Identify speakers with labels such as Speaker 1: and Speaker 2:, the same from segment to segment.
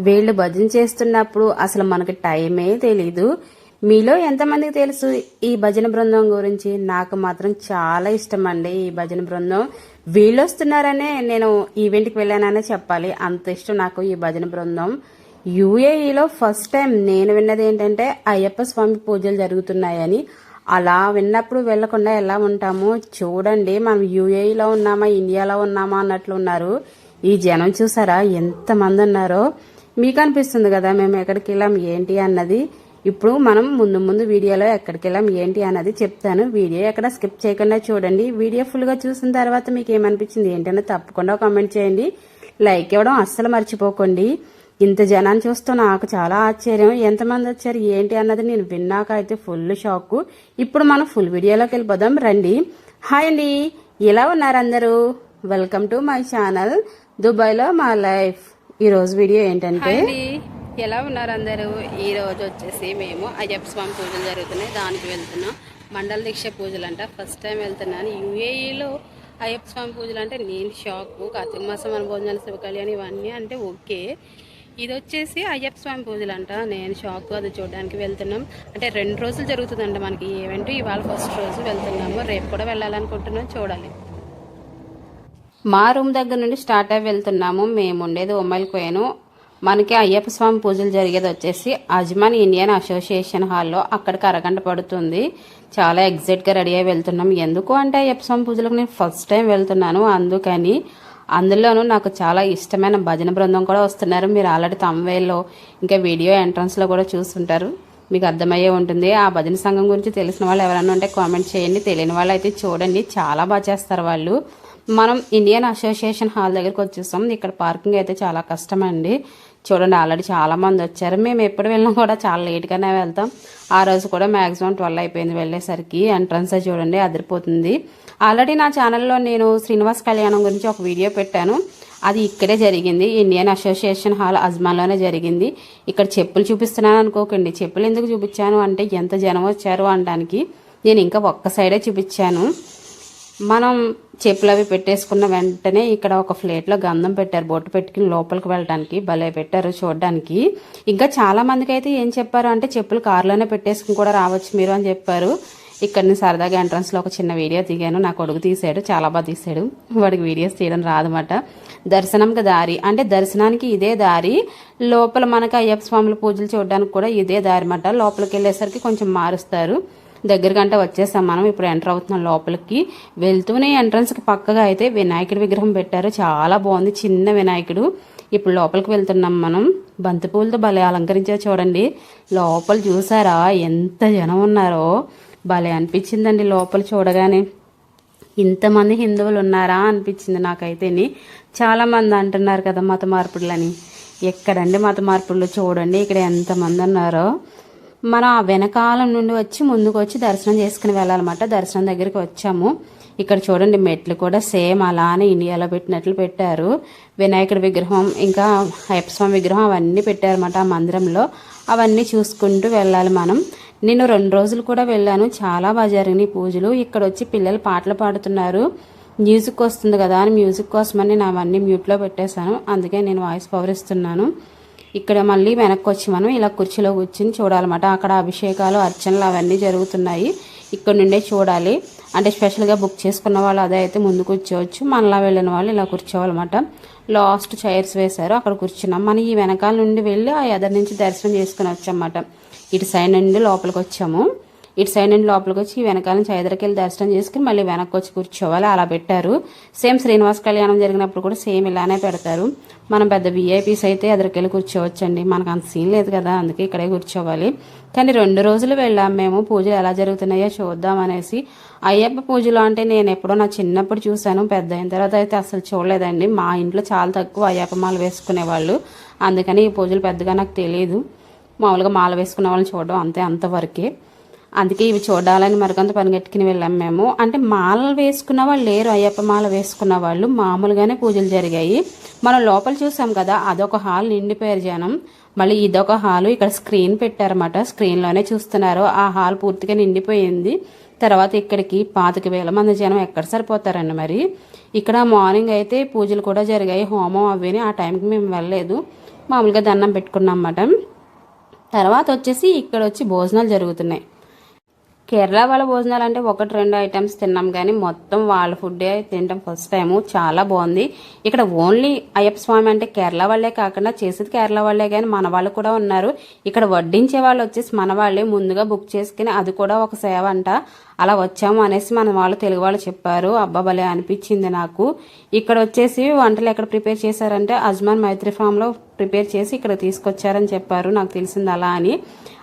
Speaker 1: వీళ్ళు భజన చేస్తున్నప్పుడు అసలు మనకి టైమే తెలీదు. మీలో ఎంతమందికి తెలుసు? ఈ భజన బృందం గురించి నాకు మాత్రం చాలా ఇష్టం అండి ఈ భజన బృందం. వీళ్ళు వస్తున్నారనే నేను ఈవెంట్కి వెళ్ళాననే చెప్పాలి. అంత ఇష్టం నాకు ఈ భజన బృందం. యుఏఈలో ఫస్ట్ టైం నేను విన్నది ఏంటంటే అయ్యప్ప స్వామి పూజలు జరుగుతున్నాయని. అలా విన్నప్పుడు వెళ్ళకుండా ఎలా ఉంటాము? చూడండి మనం యుఏఈలో ఉన్నామా ఇండియాలో ఉన్నామా అన్నట్లు ఉన్నారు. ఈ జనం చూసారా? ఎంతమంది ఉన్నారో? మీకు అనిపిస్తుంది కదా మేము ఎక్కడికి వెళ్ళాం ఏంటి అన్నది. ఇప్పుడు మనం ముందు ముందు వీడియోలో ఎక్కడికి వెళ్ళాం ఏంటి అన్నది చెప్తాను. వీడియో ఎక్కడ స్కిప్ చేయకుండా చూడండి. వీడియో ఫుల్గా చూసిన తర్వాత మీకు ఏమనిపించింది ఏంటనే తప్పకుండా కామెంట్ చేయండి. లైక్ ఇవ్వడం అస్సలు మర్చిపోకండి. ఇంత జనాన్ని చూస్తూ నాకు చాలా ఆశ్చర్యం. ఎంతమంది వచ్చారు ఏంటి అన్నది నేను విన్నాక అయితే ఫుల్ షాక్. ఇప్పుడు మనం ఫుల్ వీడియోలోకి వెళ్ళిపోదాం రండి. హాయ్ అండి. ఎలా ఉన్నారు అందరూ? Welcome to my channel. దుబాయ్లో మా లైఫ్. ఈరోజు వీడియో ఏంటంటే ఎలా ఉన్నారు అందరూ? ఈ రోజు వచ్చేసి మేము అయ్యప్ప స్వామి పూజలు జరుగుతున్నాయి. దానికి వెళ్తున్నాం. మండల దీక్ష పూజలు అంట ఫస్ట్ టైం వెళ్తున్నాను. యుఏఈలో అయ్యప్ప స్వామి పూజలు అంటే నేను షాక్ కార్తీక మాసం మన భోజనాలు శివ కళ్యాణ్ ఇవన్నీ అంటే ఓకే. ఇది వచ్చేసి అయ్యప్ప స్వామి పూజలు అంట నేను షాక్ అది చూడడానికి వెళ్తున్నాం. అంటే రెండు రోజులు జరుగుతుందంట మనకి ఈవెంట్ ఇవాళ ఫస్ట్ రోజు వెళ్తున్నాము. రేపు కూడా వెళ్ళాలనుకుంటున్నాం. చూడాలి. మా రూమ్ దగ్గర నుండి స్టార్ట్ అయ్యి వెళ్తున్నాము. మేము ఉండేది ఉమ్మల్ కోయను. మనకి అయ్యప్ప స్వామి పూజలు జరిగేది వచ్చేసి అజ్మాన్ ఇండియన్ అసోసియేషన్ హాల్లో. అక్కడికి అరగంట పడుతుంది. చాలా ఎగ్జైట్గా రెడీ అయ్యి వెళ్తున్నాం. ఎందుకు అంటే అయ్యప్ప స్వామి పూజలకు నేను ఫస్ట్ టైం వెళ్తున్నాను. అందుకని అందులోనూ నాకు చాలా ఇష్టమైన భజన బృందం కూడా వస్తున్నారు. మీరు ఆల్రెడీ తమ్వేల్లో ఇంకా వీడియో ఎంట్రన్స్లో కూడా చూస్తుంటారు. మీకు అర్థమయ్యే ఉంటుంది. ఆ భజన సంఘం గురించి తెలిసిన వాళ్ళు ఎవరైనా ఉంటే కామెంట్ చేయండి. తెలియని వాళ్ళు అయితే చూడండి. చాలా బాగా చేస్తారు వాళ్ళు. మనం ఇండియన్ అసోసియేషన్ హాల్ దగ్గరికి వచ్చేసాం. ఇక్కడ పార్కింగ్ అయితే చాలా కష్టం అండి చూడండి ఆల్రెడీ చాలా మంది వచ్చారు. మేము ఎప్పుడు వెళ్ళినా కూడా చాలా లేట్గానే వెళ్తాం. ఆ రోజు కూడా మ్యాక్సిమం ట్వెల్వ్ అయిపోయింది వెళ్ళేసరికి. ఎంట్రన్స్ చూడండి అదిరిపోతుంది. ఆల్రెడీ నా ఛానల్లో నేను శ్రీనివాస్ కళ్యాణం గురించి ఒక వీడియో పెట్టాను. అది ఇక్కడే జరిగింది. ఇండియన్ అసోసియేషన్ హాల్ అజ్మాన్లోనే జరిగింది. ఇక్కడ చెప్పులు చూపిస్తున్నాను అనుకోకండి. చెప్పులు ఎందుకు చూపించాను అంటే ఎంత జనం వచ్చారు అనడానికి. నేను ఇంకా ఒక్క సైడే చూపించాను. మనం చెప్పులు అవి పెట్టేసుకున్న వెంటనే ఇక్కడ ఒక ప్లేట్లో గంధం పెట్టారు. బొట్టు పెట్టుకుని లోపలికి వెళ్ళడానికి భలే పెట్టారు చూడడానికి. ఇంకా చాలా మందికి అయితే ఏం చెప్పారు అంటే చెప్పులు కారులోనే పెట్టేసుకుని కూడా రావచ్చు మీరు అని చెప్పారు. ఇక్కడ నేను సరదాగా ఎంట్రన్స్లో ఒక చిన్న వీడియో దిగాను. నా కొడుకు తీసాడు చాలా బాగా తీసాడు. వాడికి వీడియోస్ తీయడం రాదన్నమాట. దర్శనంకి దారి అంటే దర్శనానికి ఇదే దారి. లోపల మనకి అయ్యప్ప స్వాముల పూజలు చూడడానికి కూడా ఇదే దారి అన్నమాట. లోపలికి వెళ్ళేసరికి కొంచెం మారుస్తారు. దగ్గర గంట వచ్చేసాం మనం. ఇప్పుడు ఎంటర్ అవుతున్నాం లోపలికి. వెళ్తూనే ఎంట్రన్స్కి పక్కగా అయితే వినాయకుడి విగ్రహం పెట్టారు. చాలా బాగుంది. చిన్న వినాయకుడు. ఇప్పుడు లోపలికి వెళ్తున్నాం మనం. బంతిపూలతో భలే అలంకరించారు చూడండి. లోపల చూసారా? ఎంత జనం ఉన్నారో. భలే అనిపించిందండి లోపల చూడగానే. ఇంతమంది హిందువులు ఉన్నారా అనిపించింది నాకైతేని చాలామంది అంటున్నారు కదా మత మార్పులని ఎక్కడండి మత మార్పులు చూడండి ఇక్కడ ఎంతమంది ఉన్నారో. మన ఆ వెనకాలం నుండి వచ్చి ముందుకు వచ్చి దర్శనం చేసుకుని వెళ్ళాలన్నమాట. దర్శనం దగ్గరికి వచ్చాము. ఇక్కడ చూడండి మెట్లు కూడా సేమ్ అలానే ఇండియాలో పెట్టినట్లు పెట్టారు. వినాయకుడి విగ్రహం ఇంకా అయ్యప్పస్వామి విగ్రహం అవన్నీ పెట్టారన్నమాట ఆ మందిరంలో. అవన్నీ చూసుకుంటూ వెళ్ళాలి మనం. నేను రెండు రోజులు కూడా వెళ్ళాను. చాలా బాగా జరిగినాయి పూజలు. ఇక్కడ వచ్చి పిల్లలు పాటలు పాడుతున్నారు. మ్యూజిక్ వస్తుంది కదా అని మ్యూజిక్ కోసమని నేను అవన్నీ మ్యూట్లో పెట్టేశాను. అందుకే నేను వాయిస్ పవర్ ఇస్తున్నాను. ఇక్కడ మళ్ళీ వెనక్కి వచ్చి మనం ఇలా కుర్చీలో కూర్చుని చూడాలన్నమాట. అక్కడ అభిషేకాలు అర్చనలు అవన్నీ జరుగుతున్నాయి. ఇక్కడ నుండే చూడాలి. అంటే స్పెషల్గా బుక్ చేసుకున్న వాళ్ళు అదే అయితే ముందు కూర్చోవచ్చు మనలా వెళ్ళిన వాళ్ళు ఇలా కూర్చోవాలన్నమాట. లాస్ట్ చైర్స్ వేశారు. అక్కడ కూర్చున్నాం. మనం ఈ వెనకాల నుండి వెళ్ళి ఆ ఎదరి నుంచి దర్శనం చేసుకుని వచ్చామన్నమాట. ఇటు సైడ్ నుండి లోపలికి వచ్చాము. ఇటు సైడ్ నుండి లోపలికి వచ్చి వెనకాల నుంచి ఎదురుకి దర్శనం చేసుకుని మళ్ళీ వెనక్కి వచ్చి కూర్చోవాలి. అలా పెట్టారు. సేమ్ శ్రీనివాస్ కళ్యాణం జరిగినప్పుడు కూడా సేమ్ ఇలానే పెడతారు. మనం పెద్ద విఐపీస్ అయితే ఎదురుకెళ్ళి కూర్చోవచ్చండి. మనకు అంత సీన్ లేదు కదా అందుకే ఇక్కడే కూర్చోవాలి. కానీ రెండు రోజులు వెళ్ళాం మేము. పూజలు ఎలా జరుగుతున్నాయో చూద్దాం అనేసి. అయ్యప్ప పూజలు అంటే నేను ఎప్పుడో నా చిన్నప్పుడు చూశాను. పెద్ద అయిన తర్వాత అయితే అసలు చూడలేదండి. మా ఇంట్లో చాలా తక్కువ అయ్యప్ప మాల వేసుకునేవాళ్ళు అందుకని ఈ పూజలు పెద్దగా నాకు తెలియదు మామూలుగా మాల వేసుకునే వాళ్ళని చూడడం అంతే అంతవరకే. అందుకే ఇవి చూడాలని మరికొంత పనిగట్టుకుని వెళ్ళాం మేము. అంటే మాలలు వేసుకున్న వాళ్ళు లేరు అయ్యప్ప మాల వేసుకున్న వాళ్ళు మామూలుగానే పూజలు జరిగాయి. మనం లోపల చూసాం కదా అదొక హాల్ నిండిపోయారు జనం. మళ్ళీ ఇదొక హాలు ఇక్కడ స్క్రీన్ పెట్టారన్నమాట. స్క్రీన్లోనే చూస్తున్నారు. ఆ హాల్ పూర్తిగా నిండిపోయింది. తర్వాత ఇక్కడికి పాతిక వేల మంది జనం ఎక్కడ సరిపోతారండి మరి? ఇక్కడ మార్నింగ్ అయితే పూజలు కూడా జరిగాయి. హోమం అవిని ఆ టైంకి మేము వెళ్ళలేదు. మామూలుగా దండం పెట్టుకున్నాం అన్నమాట. తర్వాత వచ్చేసి ఇక్కడ వచ్చి భోజనాలు జరుగుతున్నాయి. కేరళ వాళ్ళ భోజనాలు అంటే ఒకటి రెండు ఐటమ్స్ తిన్నాం కానీ మొత్తం వాళ్ళ ఫుడ్డే తినడం ఫస్ట్ టైము చాలా బాగుంది. ఇక్కడ ఓన్లీ అయ్యప్ప స్వామి అంటే కేరళ వాళ్ళే కాకుండా చేసేది కేరళ వాళ్ళే కానీ మన వాళ్ళు కూడా ఉన్నారు. ఇక్కడ వడ్డించే వాళ్ళు వచ్చేసి మన వాళ్ళే. ముందుగా బుక్ చేసుకుని అది కూడా ఒక సేవ అంట. అలా వచ్చాము అనేసి మన వాళ్ళు తెలుగు వాళ్ళు చెప్పారు. అబ్బా భలే అనిపించింది నాకు. ఇక్కడ వచ్చేసి వంటలు ఎక్కడ ప్రిపేర్ చేశారంటే అజ్మాన్ మైత్రి ఫామ్లో ప్రిపేర్ చేసి ఇక్కడ తీసుకొచ్చారని చెప్పారు. నాకు తెలిసింది అలా అని.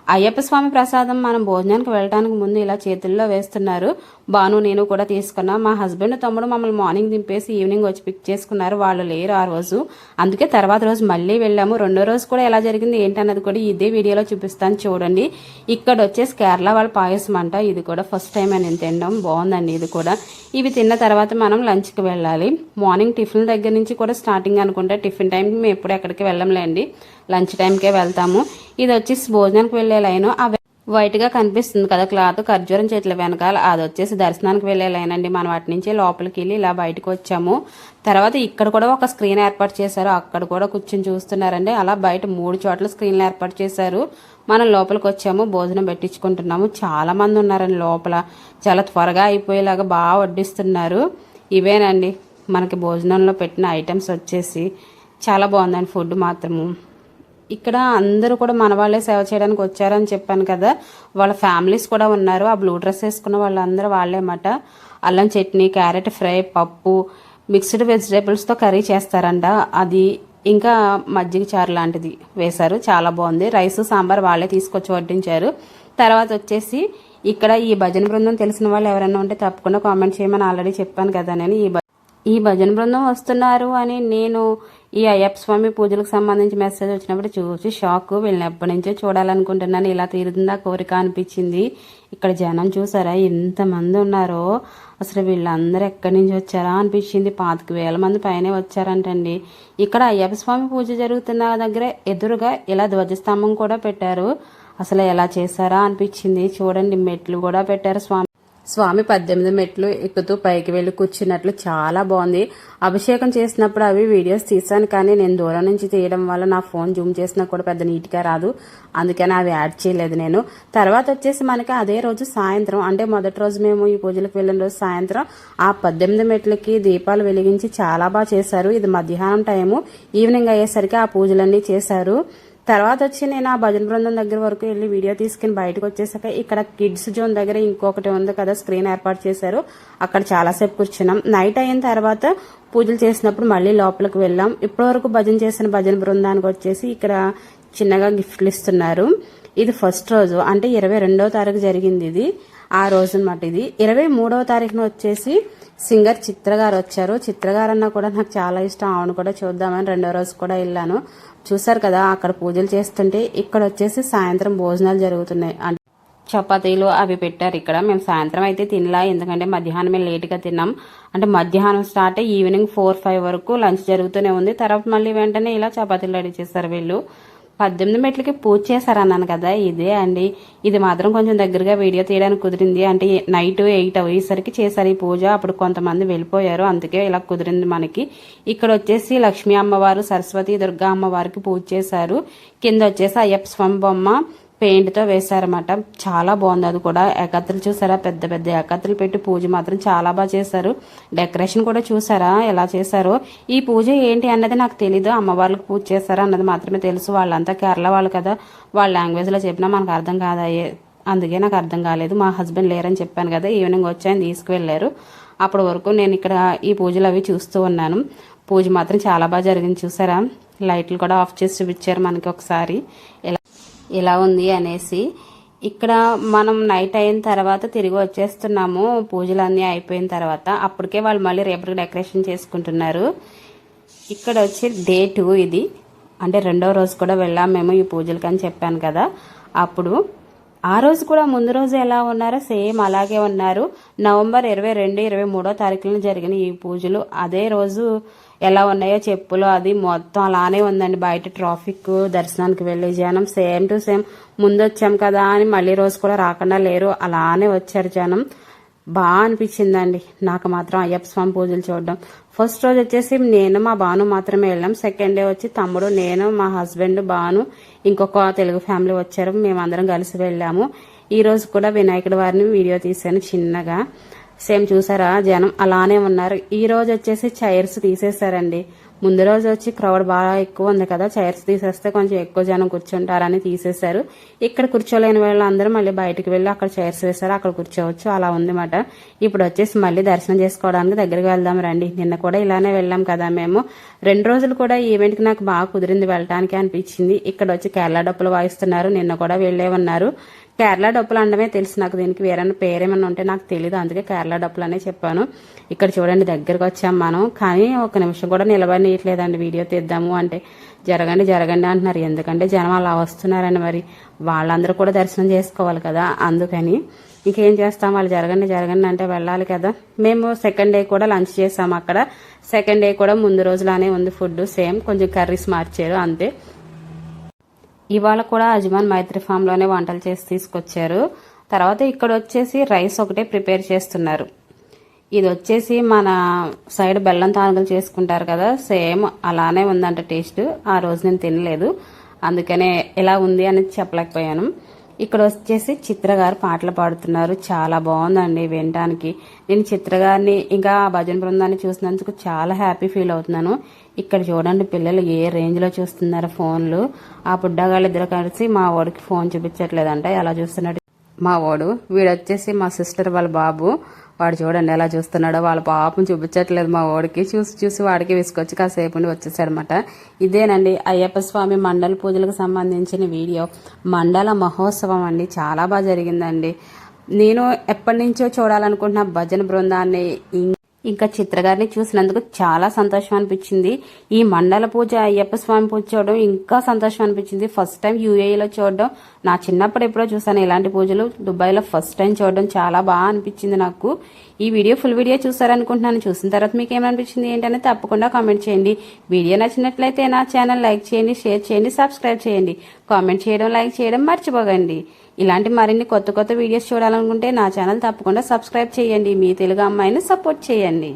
Speaker 1: అయ్యప్ప స్వామి ప్రసాదం మనం భోజనానికి వెళ్ళడానికి ముందు ఇలా చేతుల్లో వేస్తున్నారు. బాను నేను కూడా తీసుకున్నా. మా హస్బెండ్ తమ్ముడు మమ్మల్ని మార్నింగ్ దింపేసి ఈవినింగ్ వచ్చి పిక్ చేసుకున్నారు. వాళ్ళు లేరు ఆ రోజు. అందుకే తర్వాత రోజు మళ్ళీ వెళ్ళాము. రెండో రోజు కూడా ఎలా జరిగింది ఏంటన్నది కూడా ఇదే వీడియోలో చూపిస్తాను చూడండి. ఇక్కడ వచ్చేసి కేరళ వాళ్ళ పాయసం అంట. ఇది కూడా ఫస్ట్ టైం నేను తినడం. బాగుందండి ఇది కూడా. ఇవి తిన్న తర్వాత మనం లంచ్కి వెళ్ళాలి. మార్నింగ్ టిఫిన్ దగ్గర నుంచి కూడా స్టార్టింగ్ అనుకుంటే టిఫిన్ టైంకి మేము ఎప్పుడు ఎక్కడికి వెళ్ళంలేండి. లంచ్ టైంకే వెళ్తాము. ఇది వచ్చేసి భోజనానికి వెళ్ళే లైన్. వైట్గా వైట్గా కనిపిస్తుంది కదా క్లాత్ ఖర్జూరం చేతుల వెనకాల. అది వచ్చేసి దర్శనానికి వెళ్ళే లైన్ అండి. మనం అటు నుంచి లోపలికి వెళ్ళి ఇలా బయటకు వచ్చాము. తర్వాత ఇక్కడ కూడా ఒక స్క్రీన్ ఏర్పాటు చేశారు. అక్కడ కూడా కూర్చొని చూస్తున్నారండి. అలా బయట మూడు చోట్ల స్క్రీన్లు ఏర్పాటు చేశారు. మనం లోపలికి వచ్చాము. భోజనం పెట్టించుకుంటున్నాము. చాలా మంది ఉన్నారండి లోపల. చాలా త్వరగా అయిపోయేలాగా బాగా వడ్డిస్తున్నారు. ఇవేనండి. మనకి భోజనంలో పెట్టిన ఐటమ్స్ వచ్చేసి చాలా బాగుందండి. ఫుడ్ మాత్రము. ఇక్కడ అందరూ కూడా మన వాళ్ళే సేవ చేయడానికి వచ్చారని చెప్పాను కదా. వాళ్ళ ఫ్యామిలీస్ కూడా ఉన్నారు. ఆ బ్లూ డ్రెస్ వేసుకున్న వాళ్ళందరూ వాళ్ళేమాట. అల్లం చట్నీ క్యారెట్ ఫ్రై పప్పు మిక్స్డ్ వెజిటేబుల్స్తో కర్రీ చేస్తారంట. అది ఇంకా మజ్జిగ చారు లాంటిది వేశారు. చాలా బాగుంది. రైస్ సాంబార్ వాళ్ళే తీసుకొచ్చి వడ్డించారు. తర్వాత వచ్చేసి ఇక్కడ ఈ భజన బృందం తెలిసిన వాళ్ళు ఎవరైనా ఉంటే తప్పకుండా కామెంట్ చేయమని ఆల్రెడీ చెప్పాను కదా నేను. ఈ ఈ భజన బృందం వస్తున్నారు అని నేను ఈ అయ్యప్ప స్వామి పూజలకు సంబంధించి మెసేజ్ వచ్చినప్పుడు చూసి షాక్ వెళ్ళినప్పటి నుంచే చూడాలనుకుంటున్నాను. ఇలా తీరుతుందా కోరిక అనిపించింది. ఇక్కడ జనం చూసారా ఎంతమంది ఉన్నారో. అసలు వీళ్ళందరూ ఎక్కడి నుంచి వచ్చారా అనిపించింది. పాతిక వేల మంది పైనే వచ్చారంటండి. ఇక్కడ అయ్యప్ప స్వామి పూజ జరుగుతున్న దగ్గర ఎదురుగా ఇలా ధ్వజస్తంభం కూడా పెట్టారు. అసలు ఎలా చేశారా అనిపించింది. చూడండి మెట్లు కూడా పెట్టారు స్వామి స్వామి పద్దెనిమిది మెట్లు ఎక్కుతూ పైకి వెళ్ళి కూర్చున్నట్లు చాలా బాగుంది. అభిషేకం చేసినప్పుడు అవి వీడియోస్ తీసాను కానీ నేను దూరం నుంచి తీయడం వల్ల నా ఫోన్ జూమ్ చేసినా కూడా పెద్ద నీట్గా రాదు. అందుకని అవి యాడ్ చేయలేదు నేను. తర్వాత వచ్చేసి మనకి అదే రోజు సాయంత్రం అంటే మొదటి రోజు మేము ఈ పూజలకు వెళ్ళిన రోజు సాయంత్రం ఆ పద్దెనిమిది మెట్లకి దీపాలు వెలిగించి చాలా బాగా చేశారు. ఇది మధ్యాహ్నం టైము. ఈవినింగ్ అయ్యేసరికి ఆ పూజలన్నీ చేశారు. తర్వాత వచ్చి నేను ఆ భజన బృందం దగ్గర వరకు వెళ్ళి వీడియో తీసుకుని బయటకు వచ్చేసాక ఇక్కడ కిడ్స్ జోన్ దగ్గర ఇంకొకటి ఉంది కదా స్క్రీన్ ఏర్పాటు చేశారు. అక్కడ చాలాసేపు కూర్చున్నాం. నైట్ అయిన తర్వాత పూజలు చేసినప్పుడు మళ్ళీ లోపలికి వెళ్ళాం. ఇప్పటివరకు భజన చేసిన భజన బృందానికి వచ్చేసి ఇక్కడ చిన్నగా గిఫ్ట్లు ఇస్తున్నారు. ఇది ఫస్ట్ రోజు అంటే ఇరవై రెండో తారీఖు జరిగింది ఇది. ఆ రోజు అనమాట ఇది. ఇరవై మూడవ తారీఖున వచ్చేసి సింగర్ చిత్ర గారు వచ్చారు. చిత్ర గారు అన్న కూడా నాకు చాలా ఇష్టం. ఆవిడ కూడా చూద్దామని రెండో రోజు కూడా వెళ్ళాను. చూసారు కదా అక్కడ పూజలు చేస్తుంటే ఇక్కడ వచ్చేసి సాయంత్రం భోజనాలు జరుగుతున్నాయి. అంటే చపాతీలు అవి పెట్టారు ఇక్కడ. మేము సాయంత్రం అయితే తినలా ఎందుకంటే మధ్యాహ్నమే లేట్గా తిన్నాం. అంటే మధ్యాహ్నం స్టార్ట్ ఈవినింగ్ ఫోర్ ఫైవ్ వరకు లంచ్ జరుగుతూనే ఉంది. తర్వాత మళ్ళీ వెంటనే ఇలా చపాతీలు రెడీ చేస్తారు వీళ్ళు. పద్దెనిమిది మెట్లకి పూజ చేశారన్నాను కదా ఇదే అండి. ఇది మాత్రం కొంచెం దగ్గరగా వీడియో తీయడానికి కుదిరింది. అంటే నైట్ ఎయిట్ అయ్యేసరికి చేశారు ఈ పూజ. అప్పుడు కొంతమంది వెళ్ళిపోయారు. అందుకే ఇలా కుదిరింది మనకి. ఇక్కడ వచ్చేసి లక్ష్మీ అమ్మవారు సరస్వతి దుర్గా అమ్మవారికి పూజ చేశారు. కింద వచ్చేసి అయ్యప్ప స్వామి బొమ్మ పెయింట్తో వేశారన్నమాట. చాలా బాగుంది. అది కూడా ఏకత్రులు చూసారా? పెద్ద పెద్ద ఏకత్రులు పెట్టి పూజ మాత్రం చాలా బాగా చేశారు. డెకరేషన్ కూడా చూసారా? ఎలా చేశారో? ఈ పూజ ఏంటి అన్నది నాకు తెలీదు. అమ్మవార్లకు పూజ చేశారా అన్నది మాత్రమే తెలుసు. వాళ్ళంతా కేరళ వాళ్ళు కదా. వాళ్ళ లాంగ్వేజ్లో చెప్పినా మనకు అర్థం కాదయ్యే. అందుకే నాకు అర్థం కాలేదు. మా హస్బెండ్ లేరని చెప్పాను కదా. ఈవినింగ్ వచ్చి ఆయన తీసుకువెళ్ళారు. అప్పటి వరకు నేను ఇక్కడ ఈ పూజలు అవి చూస్తూ ఉన్నాను. పూజ మాత్రం చాలా బాగా జరిగింది. చూసారా? లైట్లు కూడా ఆఫ్ చేసి చూపించారు మనకి ఒకసారి. ఇలా ఉంది అనేసి ఇక్కడ మనం నైట్ అయిన తర్వాత తిరిగి వచ్చేస్తున్నాము. పూజలన్నీ అయిపోయిన తర్వాత అప్పటికే వాళ్ళు మళ్ళీ రేపటికి డెకరేషన్ చేసుకుంటున్నారు. ఇక్కడ వచ్చి డే టూ ఇది. అంటే రెండో రోజు కూడా వెళ్ళాము మేము ఈ పూజలకి అని చెప్పాను కదా. అప్పుడు ఆ రోజు కూడా ముందు రోజు ఎలా ఉన్నారో సేమ్ అలాగే ఉన్నారు. నవంబర్ ఇరవై రెండు ఇరవై మూడో తారీఖులను జరిగిన ఈ పూజలు అదే రోజు ఎలా ఉన్నాయో చెప్పులు అది మొత్తం అలానే ఉందండి. బయట ట్రాఫిక్ దర్శనానికి వెళ్ళే జనం సేమ్ టు సేమ్ ముందు వచ్చాం కదా అని మళ్ళీ రోజు కూడా రాకుండా లేరు. అలానే వచ్చారు జనం. బాగా అనిపించిందండి. నాకు మాత్రం అయ్యప్ప స్వామి పూజలు చూడడం. ఫస్ట్ రోజు వచ్చేసి నేను మా బాను మాత్రమే వెళ్ళాం. సెకండ్ డే వచ్చి తమ్ముడు నేను మా హస్బెండ్ బాను ఇంకొక తెలుగు ఫ్యామిలీ వచ్చారు. మేమందరం కలిసి వెళ్ళాము. ఈ రోజు కూడా వినాయకుడి వారిని వీడియో తీశాను చిన్నగా. సేమ్ చూసారా? జనం అలానే ఉన్నారు. ఈ రోజు వచ్చేసి చైర్స్ తీసేశారండి. ముందు రోజు వచ్చి క్రౌడ్ బాగా ఎక్కువ ఉంది కదా చైర్స్ తీసేస్తే కొంచెం ఎక్కువ జనం కూర్చుంటారని తీసేశారు. ఇక్కడ కూర్చోలేని వాళ్ళందరూ మళ్ళీ బయటకు వెళ్ళి అక్కడ చైర్స్ వేశారు అక్కడ కూర్చోవచ్చు అలా ఉంది మాట ఇప్పుడు వచ్చేసి మళ్ళీ దర్శనం చేసుకోవడానికి దగ్గరికి వెళ్దాం రండి. నిన్న కూడా ఇలానే వెళ్ళాం కదా మేము. రెండు రోజులు కూడా ఈవెంట్కి నాకు బాగా కుదిరింది వెళ్ళడానికి అనిపించింది. ఇక్కడ వచ్చి కేరళ డప్పులు వాయిస్తున్నారు నిన్న కూడా వెళ్ళే ఉన్నారు. కేరళ డప్పులు అనడమే తెలుసు. నాకు దీనికి వేరే పేరేమన్నా ఉంటే నాకు తెలియదు అందుకే కేరళ డప్పులు అనే చెప్పాను. ఇక్కడ చూడండి దగ్గరకు వచ్చాం మనం. కానీ ఒక నిమిషం కూడా నిలబడియట్లేదండి వీడియో తీద్దాము అంటే జరగండి జరగండి అంటున్నారు. ఎందుకంటే జనం అలా వస్తున్నారని మరి. వాళ్ళందరూ కూడా దర్శనం చేసుకోవాలి కదా. అందుకని ఇంకేం చేస్తాం? వాళ్ళు జరగండి జరగండి అంటే వెళ్ళాలి కదా. మేము సెకండ్ డే కూడా లంచ్ చేసాం అక్కడ. సెకండ్ డే కూడా ముందు రోజులానే ఉంది ఫుడ్ సేమ్ కొంచెం కర్రీస్ మార్చారు. అంతే. ఇవాళ కూడా అజ్మాన్ మైత్రి ఫామ్లోనే వంటలు చేసి తీసుకొచ్చారు. తర్వాత ఇక్కడ వచ్చేసి రైస్ ఒకటే ప్రిపేర్ చేస్తున్నారు. ఇది వచ్చేసి మన సైడ్ బెల్లం తానుగలు చేసుకుంటారు కదా సేమ్ అలానే ఉందంట టేస్ట్. ఆ రోజు నేను తినలేదు. అందుకనే ఎలా ఉంది అనేది చెప్పలేకపోయాను. ఇక్కడ వచ్చేసి చిత్ర గారు పాటలు పాడుతున్నారు. చాలా బాగుందండి వినడానికి నేను చిత్ర గారిని ఇంకా ఆ భజన బృందాన్ని చూసినందుకు చాలా హ్యాపీ ఫీల్ అవుతున్నాను. ఇక్కడ చూడండి పిల్లలు ఏ రేంజ్లో చూస్తున్నారు ఫోన్లు. ఆ బుడ్డగాళ్ళు ఇద్దరు కలిసి మా వాడికి ఫోన్ చూపించట్లేదంట ఎలా చూస్తున్నాడు. మా వాడు వీడు వచ్చేసి మా సిస్టర్ వాళ్ళ బాబు. వాడు చూడండి ఎలా చూస్తున్నాడో వాళ్ళ పాపం చూపించట్లేదు మా వాడికి. చూసి చూసి వాడికి విసుకొచ్చి కాసేపు ఉండి వచ్చేసాడనమాట ఇదేనండి అయ్యప్ప స్వామి మండల పూజలకు సంబంధించిన వీడియో. మండల మహోత్సవం అండి చాలా బాగా జరిగిందండి. నేను ఎప్పటి నుంచో చూడాలనుకుంటున్న భజన బృందాన్ని ఇంకా చిత్రగారిని చూసినందుకు చాలా సంతోషం అనిపించింది. ఈ మండల పూజ అయ్యప్ప స్వామి పూజ చూడడం ఇంకా సంతోషం అనిపించింది. ఫస్ట్ టైం యూఏఈలో చూడడం. నా చిన్నప్పుడు ఎప్పుడో చూసాను ఇలాంటి పూజలు. దుబాయ్లో ఫస్ట్ టైం చూడడం చాలా బాగా అనిపించింది నాకు. ఈ వీడియో ఫుల్ వీడియో చూసారనుకుంటున్నాను చూసిన తర్వాత మీకు ఏమనిపించింది ఏంటనే తప్పకుండా కామెంట్ చేయండి. వీడియో నచ్చినట్లయితే నా ఛానల్ లైక్ చేయండి షేర్ చేయండి సబ్స్క్రైబ్ చేయండి. కామెంట్ చేయడం లైక్ చేయడం మర్చిపోకండి. ఇలాంటి మరిన్ని కొత్త కొత్త వీడియోస్ చూడాలనుకుంటే నా ఛానల్ తప్పకుండా సబ్స్క్రైబ్ చేయండి. మీ తెలుగు అమ్మాయిని సపోర్ట్ చేయండి.